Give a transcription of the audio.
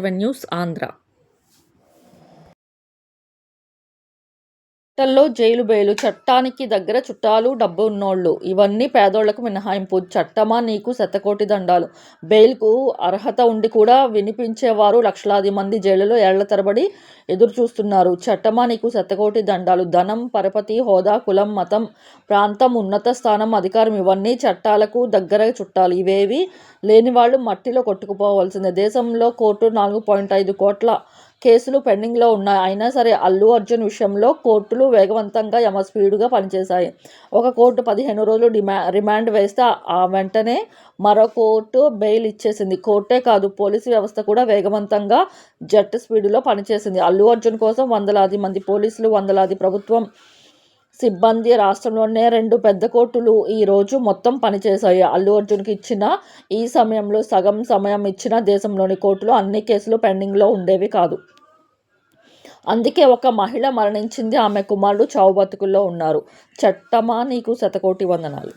the news andra చట్టంలో jail bail చట్టానికి దగ్గర చుట్టాలు డబ్బు ఉన్నోళ్ళు. ఇవన్నీ పేదోళ్ళకు మినహాయింపు. చట్టమా నీకు శతకోటి దండాలు. బెయిల్కు అర్హత ఉండి కూడా వినిపించేవారు లక్షలాది మంది జైలులో ఏళ్ళ తరబడి ఎదురు చూస్తున్నారు చట్టమా నీకు శతకోటి దండాలు. ధనం పరపతి హోదా కులం మతం ప్రాంతం ఉన్నత స్థానం అధికారం ఇవన్నీ చట్టాలకు దగ్గర చుట్టాలు. ఇవేవి లేని వాళ్ళు మట్టిలో కొట్టుకుపోవాల్సిందే. దేశంలో కోర్టు నాలుగు పాయింట్ ఐదు కోట్ల కేసులు పెండింగ్లో ఉన్నాయి. అయినా సరే అల్లు అర్జున్ విషయంలో కోర్టులు వేగవంతంగా యమ స్పీడుగా పనిచేశాయి. ఒక కోర్టు పదిహేను రోజులు డిమా రిమాండ్ వేస్తే ఆ వెంటనే మరో కోర్టు బెయిల్ ఇచ్చేసింది. కోర్టే కాదు పోలీసు వ్యవస్థ కూడా వేగవంతంగా జట్టు స్పీడులో పనిచేసింది. అల్లు అర్జున్ కోసం వందలాది మంది పోలీసులు వందలాది ప్రభుత్వం సిబ్బంది రాష్ట్రంలోనే రెండు పెద్ద కోర్టులు ఈరోజు మొత్తం పనిచేశాయి. అల్లు అర్జున్కి ఇచ్చిన ఈ సమయంలో సగం సమయం ఇచ్చిన దేశంలోని కోర్టులు అన్ని కేసులు పెండింగ్లో ఉండేవి కాదు. అందుకే ఒక మహిళ మరణించింది. ఆమె కుమారుడు చావు బతుకుల్లో ఉన్నారు. చట్టమా? నీకు శతకోటి వందనాలు.